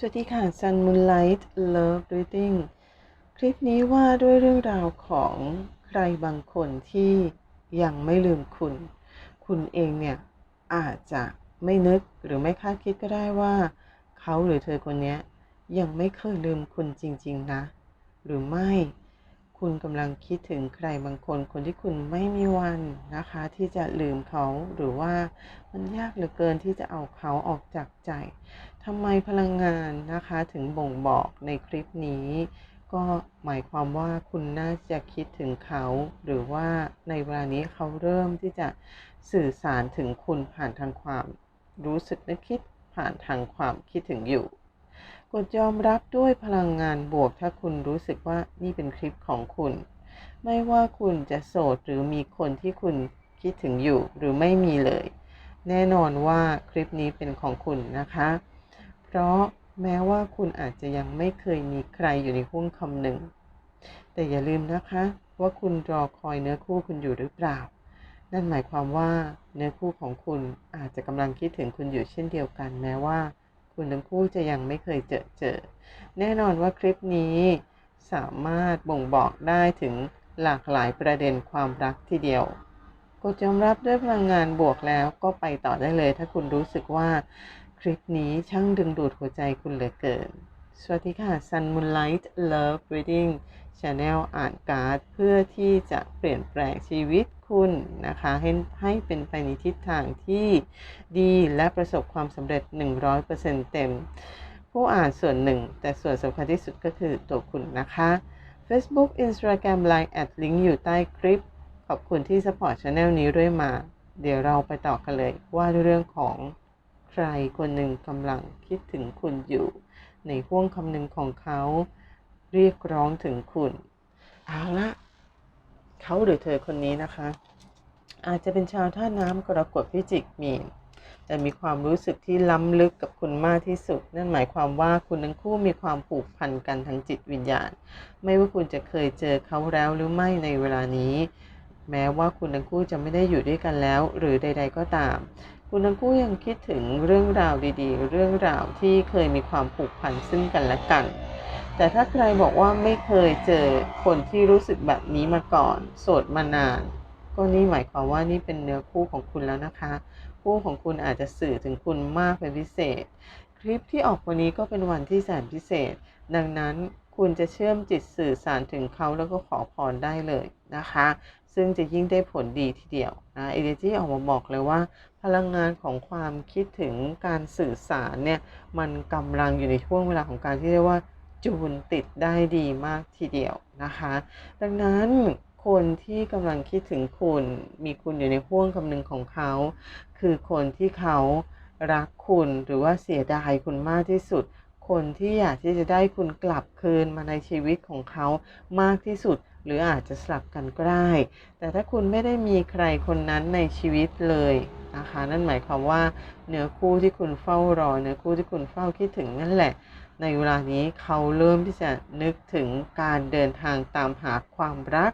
สวัสดีค่ะ Sun Moonlight Love Reading คลิปนี้ว่าด้วยเรื่องราวของใครบางคนที่ยังไม่ลืมคุณ คุณเองเนี่ย อาจจะไม่นึกหรือไม่คาดคิดก็ได้ว่า เขาหรือเธอคนนี้ยังไม่เคยลืมคุณจริง ๆ นะ หรือไม่ คุณกำลังคิดถึงใครบางคนคนที่คุณไม่มีวันนะคะ ที่จะลืมเขาหรือว่ามันยากเหลือเกินที่จะเอาเขาออกจากใจทำไมพลังงานนะคะถึงบ่งบอกในคลิปนี้ ก็หมายความว่าคุณน่าจะคิดถึงเขา หรือว่าในเวลานี้เขาเริ่มที่จะสื่อสารถึงคุณผ่านทางความรู้สึกนึกคิดผ่านทางความคิดถึงอยู่ กดยอมรับด้วยพลังงานบวก ถ้าคุณรู้สึกว่านี่เป็นคลิปของคุณ ไม่ว่าคุณจะโสดหรือมีคนที่คุณคิดถึงอยู่หรือไม่มีเลย แน่นอนว่าคลิปนี้เป็นของคุณนะคะ เพราะแม้ว่าคุณอาจจะยังไม่เคยมีใครอยู่ในห้วงคำหนึ่ง แต่อย่าลืมนะคะ ว่าคุณรอคอยเนื้อคู่คุณอยู่หรือเปล่า นั่นหมายความว่าเนื้อคู่ของคุณอาจจะกำลังคิดถึงคุณอยู่เช่นเดียวกันแม้ว่า คุณทั้งคู่จะยังไม่เคยเจอเจอ แน่นอนว่าคลิปนี้สามารถบ่งบอกได้ถึงหลากหลายประเด็นความรักทีเดียวกดยอมรับด้วยพลังงานบวกแล้วก็ไปต่อได้เลย ถ้าคุณรู้สึกว่าคลิปนี้ช่างดึงดูดหัวใจคุณเหลือเกิน สวัสดีค่ะ Sun Moonlight Love Reading Channel อ่านการ์ดเพื่อที่จะเปลี่ยนแปลงชีวิตคุณนะคะให้ให้เป็นไปในทิศทางที่ดีและประสบความสำเร็จ 100%เต็ม ผู้อ่านส่วนหนึ่ง แต่ส่วนสำคัญที่สุดก็คือตัวคุณนะคะ Facebook Instagram Line แอดลิงก์อยู่ใต้คลิป ขอบคุณที่สปอร์ตช anel นี้ด้วยมา เดี๋ยวเราไปต่อกันเลยว่าเรื่องของใครคนหนึ่งกำลังคิดถึงคุณอยู่ ในห่วงคำหนึ่งของเขา เรียกร้องถึงคุณเอาละเขาหรือเธอคนนี้นะคะ อาจจะเป็นชาวท่าน้ำกรกฎพิจิกมีนแต่มีความรู้สึกที่ล้ำลึกกับคุณมากที่สุด นั่นหมายความว่าคุณทั้งคู่มีความผูกพันกันทางจิตวิญญาณ ไม่ว่าคุณจะเคยเจอเขาแล้วหรือไม่ในเวลานี้ แม้ว่าคุณทั้งคู่จะไม่ได้อยู่ด้วยกันแล้ว หรือใด ๆ ก็ตาม คุณทั้งคู่ยังคิดถึงเรื่องราวดีๆ เรื่องราวที่เคยมีความผูกพันซึ่งกันและกัน แต่ถ้าใครบอกว่าไม่เคยเจอคนที่รู้สึกแบบนี้มาก่อน โสดมานาน ก็นี่หมายความว่านี่เป็นเนื้อคู่ของคุณแล้วนะคะ คู่ของคุณอาจจะสื่อถึงคุณมากเป็นพิเศษ คลิปที่ออกวันนี้ก็เป็นวันที่แสนพิเศษ ดังนั้นคุณจะเชื่อมจิตสื่อสารถึงเขาแล้วก็ขอพรได้เลยนะคะ ซึ่งจะยิ่งได้ผลดีทีเดียวนะเอเนจีออกมาบอกเลยว่า พลังงานของความคิดถึงการสื่อสารเนี่ย มันกำลังอยู่ในช่วงเวลาของการที่เรียกว่า จูนติดได้ดีมากทีเดียวนะคะ ดังนั้นคนที่กำลังคิดถึงคุณ มีคุณอยู่ในห่วงคำนึงของเขา คือคนที่เขารักคุณหรือว่าเสียดายคุณมากที่สุด คนที่อยากที่จะได้คุณกลับคืนมาในชีวิตของเขามากที่สุด หรืออาจจะสลับกันก็ได้ แต่ถ้าคุณไม่ได้มีใครคนนั้นในชีวิตเลยนะคะ นั่นหมายความว่าเนื้อคู่ที่คุณเฝ้ารอเนื้อคู่ที่คุณเฝ้าคิดถึงนั่นแหละ ในเวลานี้เขาเริ่มที่จะนึกถึงการเดินทางตามหาความรัก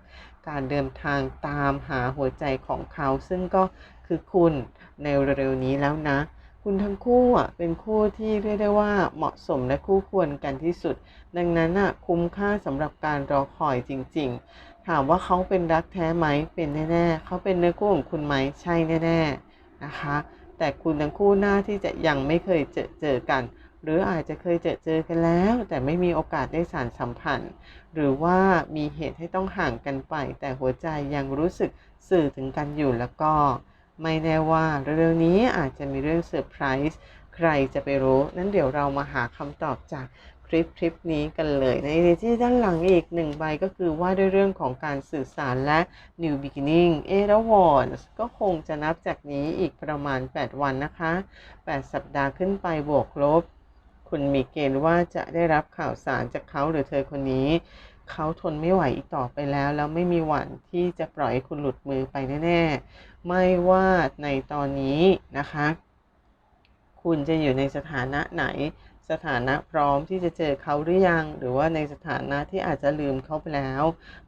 การเดินทางตามหาหัวใจของเขา ซึ่งก็คือคุณในเร็วๆนี้แล้วนะ คุณทั้งคู่อะเป็นคู่ที่เรียกได้ว่าเหมาะสมและคู่ควรกันที่สุด ดังนั้นอะคุ้มค่าสำหรับการรอคอยจริง ๆ ถามว่าเขาเป็นรักแท้ไหมเป็นแน่ๆเขาเป็นเนื้อคู่ของคุณไหมใช่แน่ ๆนะคะ แต่คุณทั้งคู่หน้าที่จะยังไม่เคยเจอเจอกัน หรืออาจจะเคยเจอเจอกันแล้ว แต่ไม่มีโอกาสได้สานสัมพันธ์ หรือว่ามีเหตุให้ต้องห่างกันไป แต่หัวใจยังรู้สึกสื่อถึงกันอยู่แล้วก็ ไม่แน่ว่าเร็วๆนี้อาจจะมีเรื่องเซอร์ไพรส์ใครจะไปรู้ นั้นเดี๋ยวเรามาหาคำตอบจากคลิปคลิปนี้กันเลยในที่ด้านหลังอีกหนึ่งใบก็คือว่าด้วยเรื่องของการสื่อสารและ New Beginning เอรา w a n ก็คงจะนับจากนี้อีกประมาณ 8 วันนะคะ 8 สัปดาห์ขึ้นไปบวกลบ คุณมีเกณฑ์ว่าจะได้รับข่าวสารจากเขาหรือเธอคนนี้ เขาทนไม่ไหวอีกต่อไปแล้ว แล้วไม่มีวันที่จะปล่อยให้คุณหลุดมือไปแน่ ๆ ไม่ว่าในตอนนี้นะคะ คุณจะอยู่ในสถานะไหน สถานะพร้อมที่จะเจอเขาหรือยัง หรือว่าในสถานะที่อาจจะลืมเขาไปแล้ว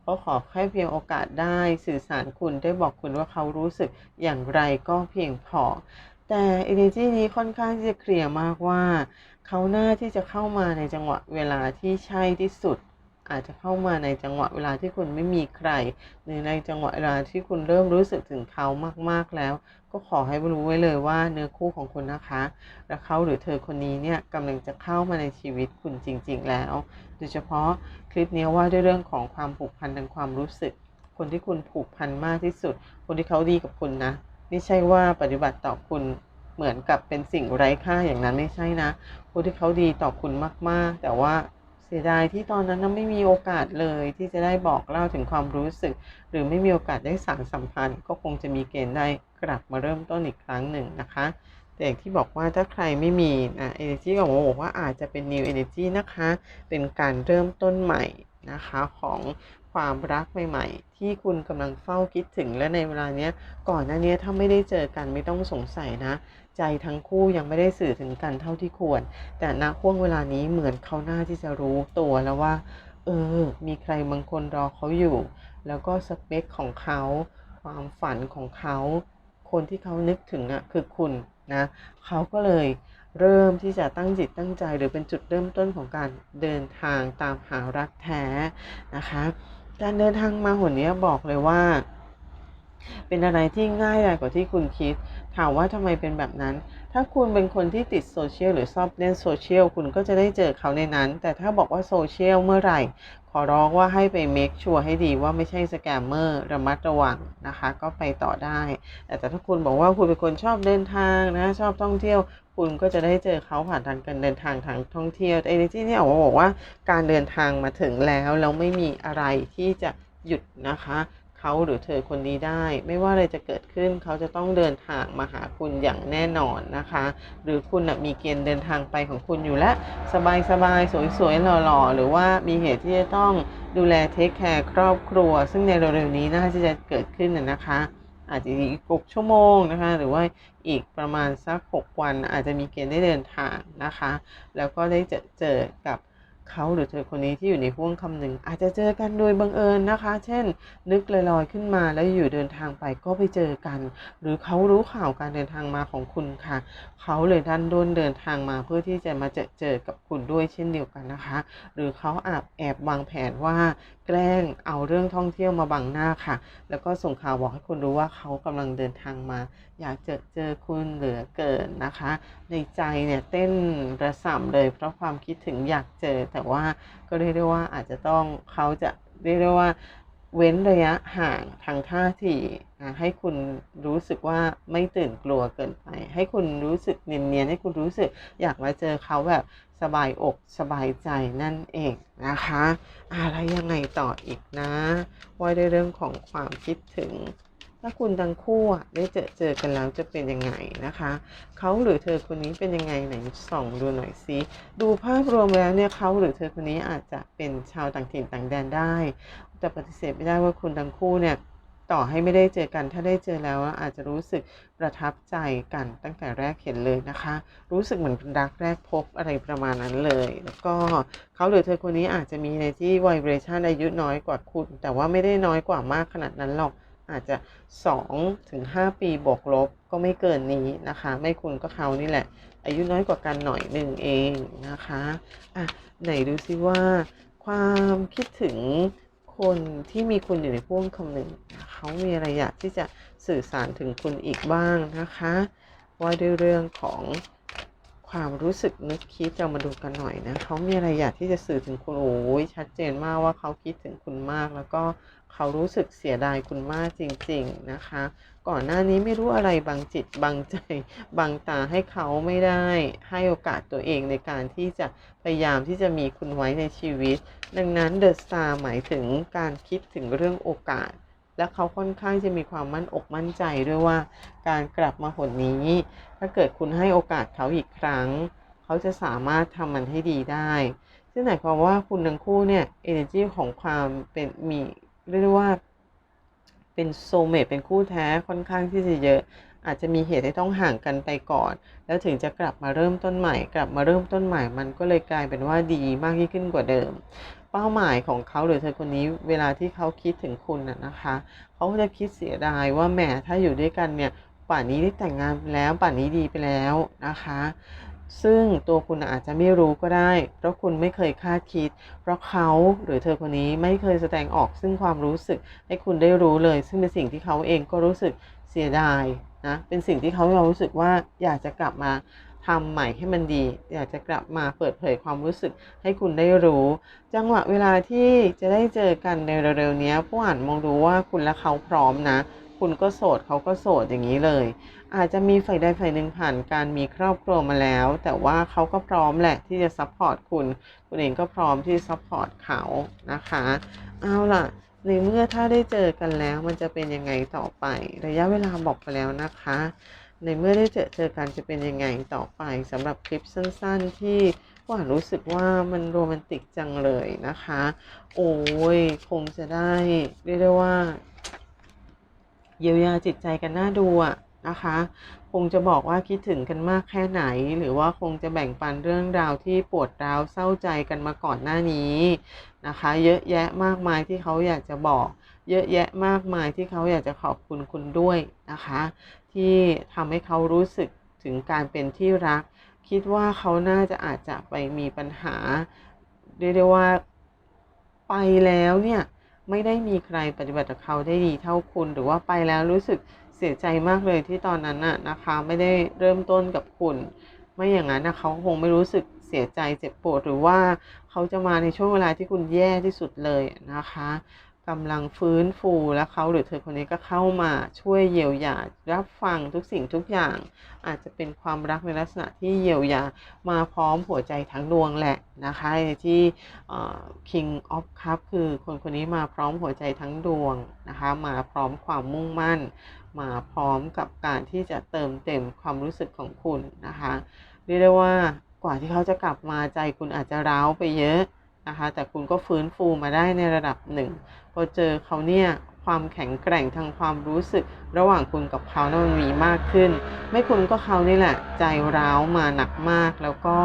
ก็ขอแค่เพียงโอกาสได้สื่อสารคุณได้บอกคุณว่าเขารู้สึกอย่างไรก็เพียงพอแต่ energy นี้ค่อนข้างที่จะเคลียร์มากว่า เขาหน้าที่จะเข้ามาในจังหวะเวลาที่ใช่ที่สุด อาจจะเข้ามาในจังหวะเวลาที่คุณไม่มีใคร หรือในจังหวะเวลาที่คุณเริ่มรู้สึกถึงเขามากๆแล้ว ก็ขอให้รู้ไว้เลยว่าเนื้อคู่ของคุณนะคะ และเขาหรือเธอคนนี้เนี่ยกำลังจะเข้ามาในชีวิตคุณจริง ๆ แล้ว โดยเฉพาะคลิปนี้ว่าด้วยเรื่องของความผูกพันทางความรู้สึก คนที่คุณผูกพันมากที่สุด คนที่เขาดีกับคุณนะไม่ใช่ว่าปฏิบัติต่อคุณ เหมือนกับเป็นสิ่งไร้ค่าอย่างนั้นไม่ใช่นะคนที่เขาดีต่อคุณมาก ๆ แต่ว่าเสียดายที่ตอนนั้นไม่มีโอกาสเลยที่จะได้บอกเล่าถึงความรู้สึก หรือไม่มีโอกาสได้สานสัมพันธ์ ก็คงจะมีเกณฑ์ได้กลับมาเริ่มต้นอีกครั้งหนึ่งนะคะ แต่อย่างที่บอกว่าถ้าใครไม่มีนะ energy ของผมบอกว่าอาจจะเป็น new energy นะคะ เป็นการเริ่มต้นใหม่นะคะของความรักใหม่ๆ ที่คุณกำลังเฝ้าคิดถึงและในเวลาเนี้ยก่อนหน้านี้ถ้าไม่ได้เจอกันไม่ต้องสงสัยนะ ใจทั้งคู่ยังไม่ได้สื่อถึงกันเท่าที่ควร แต่ณห่วงเวลานี้เหมือนเขาหน้าที่จะรู้ตัวแล้วว่า เออ มีใครบางคนรอเขาอยู่ แล้วก็สเปคของเขา ความฝันของเขา คนที่เขานึกถึงอะคือคุณนะ เขาก็เลยเริ่มที่จะตั้งจิตตั้งใจหรือเป็นจุดเริ่มต้นของการเดินทางตามหารักแท้นะคะ การเดินทางมาหนนี้บอกเลยว่า เป็นอะไรที่ง่ายกว่าที่คุณคิด ถามว่าทำไมเป็นแบบนั้น ถ้าคุณเป็นคนที่ติดโซเชียลหรือชอบเล่นโซเชียลคุณก็จะได้เจอเขาในนั้น แต่ถ้าบอกว่าโซเชียลเมื่อไหร่ ขอร้องว่าให้ไปเมคชัวร์ให้ดีว่าไม่ใช่สแกมเมอร์ระมัดระวังนะคะ ก็ไปต่อได้ แต่ถ้าคุณบอกว่าคุณเป็นคนชอบเดินทางนะชอบท่องเที่ยวคุณก็จะได้เจอเขาผ่านทางการเดินทางทางท่องเที่ยวแต่ในที่นี้ออกมาบอกว่าการเดินทางมาถึงแล้วแล้วไม่มีอะไรที่จะหยุดนะคะ เขาหรือเธอคนนี้ได้ ไม่ว่าอะไรจะเกิดขึ้นเขาจะต้องเดินทางมาหาคุณอย่างแน่นอนนะคะ หรือคุณมีเกณฑ์เดินทางไปของคุณอยู่แล้ว สบายๆ สวยๆ หล่อๆ หรือว่ามีเหตุที่จะต้องดูแลเทคแคร์ครอบครัว ซึ่งในเร็วๆนี้น่าจะเกิดขึ้นนะคะอาจจะอีกหกชั่วโมงนะคะ หรือว่าอีกประมาณสัก 6 วันอาจจะมีเกณฑ์ได้เดินทางนะคะ แล้วก็ได้เจอเจอกับ เขาหรือเธอคนนี้ที่อยู่ในห่วงคำหนึ่ง อาจจะเจอกันโดยบังเอิญนะคะ เช่น นึกลอยๆขึ้นมาแล้วอยู่เดินทางไปก็ไปเจอกัน หรือเขารู้ข่าวการเดินทางมาของคุณค่ะ เขาเลยดันด้นเดินทางมาเพื่อที่จะมาเจอเจอกับคุณด้วยเช่นเดียวกันนะคะ หรือเขาอาบแอบวางแผนว่า แกล้งเอาเรื่องท่องเที่ยวมาบังหน้าค่ะ แล้วก็ส่งข่าวบอกให้คุณรู้ว่าเขากำลังเดินทางมาอยากเจอเจอคุณเหลือเกินนะคะ ในใจเนี่ยเต้นระส่ำเลยเพราะความคิดถึงอยากเจอ แต่ว่าก็เรียกได้ว่าอาจจะต้องเขาจะเรียกได้ว่าเว้นระยะห่างทางท่าทีนะให้คุณรู้สึกว่าไม่ตื่นกลัวเกินไป ให้คุณรู้สึกเนียนๆให้คุณรู้สึกอยากมาเจอเขาแบบสบายอกสบายใจนั่นเองนะคะ อะไรยังไงต่ออีกนะ ว่าในเรื่องของความคิดถึง ถ้าคุณทั้งคู่ได้เจอเจอกันแล้วจะเป็นยังไงนะคะเขาหรือเธอคนนี้เป็นยังไงไหนส่องดูหน่อยซิดูภาพรวมแล้วเนี่ยเขาหรือเธอคนนี้อาจจะเป็นชาวต่างถิ่นต่างแดนได้ แต่ปฏิเสธไม่ได้ว่าคุณทั้งคู่เนี่ยต่อให้ไม่ได้เจอกันถ้าได้เจอแล้วอาจจะรู้สึกประทับใจกันตั้งแต่แรกเห็นเลยนะคะ รู้สึกเหมือนเป็นรักแรกพบอะไรประมาณนั้นเลย แล้วก็เขาหรือเธอคนนี้อาจจะมีในที่ไวเบรชันอายุน้อยกว่าคุณ แต่ว่าไม่ได้น้อยกว่ามากขนาดนั้นหรอก อาจจะ 2 ถึง 5 ปีบวกลบก็ไม่เกินนี้นะคะ ไม่คุณก็เขานี่แหละ อายุน้อยกว่ากันหน่อยหนึ่งเองนะคะอะไหนดูซิว่า ความคิดถึงคนที่มีคุณอยู่ในพ่วงคำหนึ่งเขามีอะไรอยากที่จะสื่อสารถึงคุณอีกบ้างนะคะ ว่าด้วยเรื่องของความรู้สึกนึกคิดจะมาดูกันหน่อยนะเขามีอะไรอยากที่จะสื่อถึงคุณโอ้ยชัดเจนมากว่าเขาคิดถึงคุณมากแล้วก็ เขารู้สึกเสียดายคุณมากจริง ๆนะคะ ก่อนหน้านี้ไม่รู้อะไรบางจิตบางใจบางตาให้เขาไม่ได้ให้โอกาสตัวเองในการที่จะพยายามที่จะมีคุณไว้ในชีวิต ดังนั้นเดอะสตาร์หมายถึงการคิดถึงเรื่องโอกาส และเขาค่อนข้างจะมีความมั่นอกมั่นใจด้วยว่า การกลับมาหนนี้ ถ้าเกิดคุณให้โอกาสเขาอีกครั้ง เขาจะสามารถทำมันให้ดีได้ซึ่งหมายความว่าคุณทั้งคู่เนี่ย energy ของความเป็นมี เรียกได้ว่าเป็นโซเมตเป็นคู่แท้ค่อนข้างที่จะเยอะ อาจจะมีเหตุให้ต้องห่างกันไปก่อน แล้วถึงจะกลับมาเริ่มต้นใหม่ กลับมาเริ่มต้นใหม่ มันก็เลยกลายเป็นว่าดีมากยิ่งขึ้นกว่าเดิม เป้าหมายของเขาหรือเธอคนนี้เวลาที่เขาคิดถึงคุณน่ะนะคะเขาจะคิดเสียดายว่าแหมถ้าอยู่ด้วยกันเนี่ยป่านนี้ได้แต่งงานไปแล้วป่านนี้ดีไปแล้วนะคะ ซึ่งตัวคุณอาจจะไม่รู้ก็ได้ เพราะคุณไม่เคยคาดคิด เพราะเขาหรือเธอคนนี้ไม่เคยแสดงออกซึ่งความรู้สึก ให้คุณได้รู้เลย ซึ่งเป็นสิ่งที่เขาเองก็รู้สึกเสียดายนะเป็นสิ่งที่เขาเรารู้สึกว่าอยากจะกลับมาทำใหม่ให้มันดี อยากจะกลับมาเปิดเผยความรู้สึกให้คุณได้รู้ จังหวะเวลาที่จะได้เจอกันในเร็วๆนี้ผู้อ่านมองดูว่าคุณและเขาพร้อมนะ คุณก็โสดเขาก็โสดอย่างนี้เลย อาจจะมีฝ่ายใดฝ่ายหนึ่งผ่านการมีครอบครัวมาแล้ว แต่ว่าเขาก็พร้อมแหละที่จะซัพพอร์ตคุณ คุณเองก็พร้อมที่ซัพพอร์ตเขานะคะ เอาล่ะในเมื่อถ้าได้เจอกันแล้วมันจะเป็นยังไงต่อไประยะเวลาบอกไปแล้วนะคะ ในเมื่อได้เจอเจอกันจะเป็นยังไงต่อไปสำหรับคลิปสั้น ๆ ที่ผู้อ่านรู้สึกว่ามันโรแมนติกจังเลยนะคะ โอ้ยคงจะได้เรียกได้ว่า เยียวยาจิตใจกันน่าดูอะ นะคะ คงจะบอกว่าคิดถึงกันมากแค่ไหน หรือว่าคงจะแบ่งปันเรื่องราวที่ปวดร้าวเศร้าใจกันมาก่อนหน้านี้นะคะ เยอะแยะมากมายที่เขาอยากจะบอก เยอะแยะมากมายที่เขาอยากจะขอบคุณคุณด้วยนะคะ ที่ทำให้เขารู้สึกถึงการเป็นที่รัก คิดว่าเขาน่าจะอาจจะไปมีปัญหาเรียกได้ว่าไปแล้วเนี่ยไม่ได้มีใครปฏิบัติกับเขาได้ดีเท่าคุณ หรือว่าไปแล้วรู้สึก เสียใจมากเลยที่ตอนนั้นน่ะนะคะไม่ได้เริ่มต้นกับคุณ ไม่อย่างนั้นนะเขาคงไม่รู้สึกเสียใจเจ็บปวดหรือว่าเขาจะมาในช่วงเวลาที่คุณแย่ที่สุดเลยนะคะกำลังฟื้นฟูและเขาหรือเธอคนนี้ก็เข้ามาช่วยเยียวยา รับฟังทุกสิ่งทุกอย่าง อาจจะเป็นความรักในลักษณะที่เยียวยามาพร้อมหัวใจทั้งดวงแหละนะคะที่ King of Cup คือคนคนนี้มาพร้อมหัวใจทั้งดวงนะคะมาพร้อมความมุ่งมั่น มาพร้อมกับการที่จะเติมเต็มความรู้สึกของคุณนะคะเรียกได้ว่ากว่าที่เขาจะกลับมาใจคุณอาจจะร้าวไปเยอะนะคะแต่คุณก็ฟื้นฟูมาได้ในระดับหนึ่งพอเจอเขาเนี่ยความแข็งแกร่งทางความรู้สึก ระหว่างคุณกับเขานะมันมีมากขึ้น ไม่คุณก็เขานี่แหละ ใจร้าวมาหนักมาก แล้วก็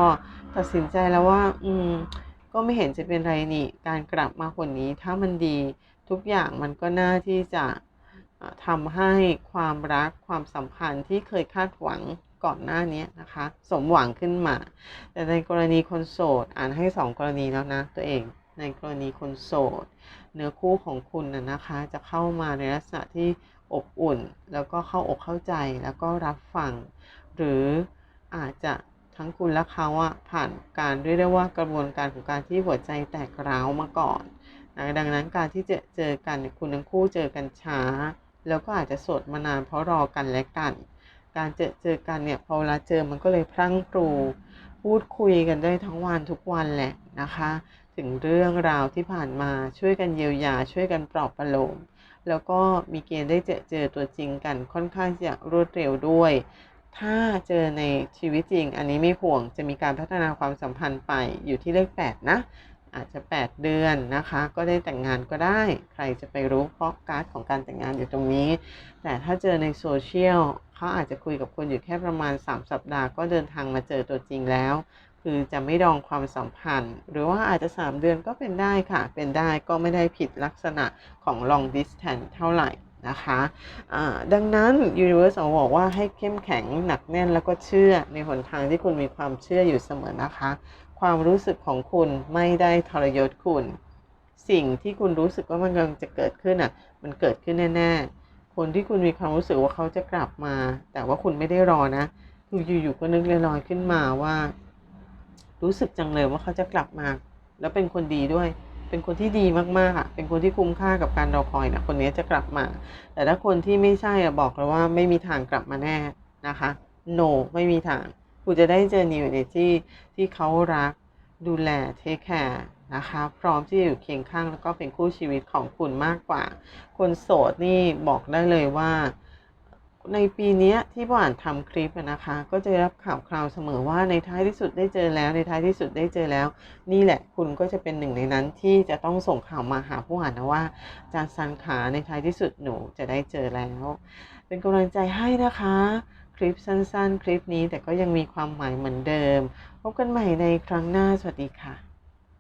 ตัดสินใจแล้วว่า อืม ก็ไม่เห็นจะเป็นไรนี่ การกลับมาคนนี้ถ้ามันดี ทุกอย่างมันก็น่าที่จะ ทำให้ความรักความสัมพันธ์ที่เคยคาดหวังก่อนหน้านี้นะคะ สมหวังขึ้นมา แต่ในกรณีคนโสดอ่านให้สองกรณีแล้วนะตัวเองในกรณีคนโสด เนื้อคู่ของคุณนะนะคะ จะเข้ามาในลักษณะที่อบอุ่น แล้วก็เข้าอกเข้าใจแล้วก็รับฟัง หรืออาจจะทั้งคุณและเขาอะผ่านการเรียกได้ว่ากระบวนการของการที่หัวใจแตกร้าวมาก่อนนะดังนั้นการที่จะเจอกันคุณทั้งคู่เจอกันช้า แล้วก็อาจจะโสดมานานเพราะรอกันและกัน การเจอเจอกันเนี่ยพอเวลาเจอมันก็เลยพรั่งพรูพูดคุยกันได้ทั้งวันทุกวันแหละนะคะ ถึงเรื่องราวที่ผ่านมาช่วยกันเยียวยา ช่วยกันปลอบประโลม แล้วก็มีเกณฑ์ได้เจอเจอตัวจริงกันค่อนข้างจะรวดเร็วด้วย ถ้าเจอในชีวิตจริง อันนี้ไม่ห่วงจะมีการพัฒนาความสัมพันธ์ไปอยู่ที่เลข8นะ อาจจะ 8 เดือนนะคะ ก็ได้แต่งงานก็ได้ ใครจะไปรู้เพราะการ์ดของการแต่งงานอยู่ตรงนี้ แต่ถ้าเจอในโซเชียลเขาอาจจะคุยกับคุณอยู่แค่ประมาณ 3 สัปดาห์ก็เดินทางมาเจอตัวจริงแล้ว คือจะไม่ดองความสัมพันธ์ หรือว่าอาจจะ 3 เดือนก็เป็นได้ค่ะ เป็นได้ก็ไม่ได้ผิดลักษณะของ long distance เท่าไหร่นะคะดังนั้น Universe บอกว่าให้เข้มแข็งหนักแน่นแล้วก็เชื่อในหนทางที่คุณมีความเชื่ออยู่เสมอนะคะ ความรู้สึกของคุณไม่ได้ทรยศคุณ สิ่งที่คุณรู้สึกว่ามันกำลังจะเกิดขึ้นอะ มันเกิดขึ้นแน่ๆ คนที่คุณมีความรู้สึกว่าเขาจะกลับมา แต่ว่าคุณไม่ได้รอนะคืออยู่ๆก็นึกลอยๆขึ้นมาว่า รู้สึกจังเลยว่าเขาจะกลับมา แล้วเป็นคนดีด้วย เป็นคนที่ดีมากๆอะ เป็นคนที่คุ้มค่ากับการรอคอยนะคนนี้จะกลับมา แต่ถ้าคนที่ไม่ใช่อะบอกเลยว่าไม่มีทางกลับมาแน่นะคะ no ไม่มีทาง คุณจะได้เจอ new energy ที่เขารักดูแลเทคแคร์นะคะ พร้อมที่จะอยู่เคียงข้างแล้วก็เป็นคู่ชีวิตของคุณมากกว่า คนโสดนี่บอกได้เลยว่า ในปีนี้ที่ผ่านทำคลิปนะคะ ก็จะรับข่าวคราวเสมอว่าในท้ายที่สุดได้เจอแล้ว ในท้ายที่สุดได้เจอแล้ว นี่แหละคุณก็จะเป็นหนึ่งในนั้นที่จะต้องส่งข่าวมาหาผู้อ่านนะว่าจารย์ซันขาในท้ายที่สุดหนูจะได้เจอแล้ว เป็นกำลังใจให้นะคะ ลิปสั้นๆ คลิปนี้แต่ก็ยังมีความหมายเหมือนเดิม พบกันใหม่ในครั้งหน้า สวัสดีค่ะ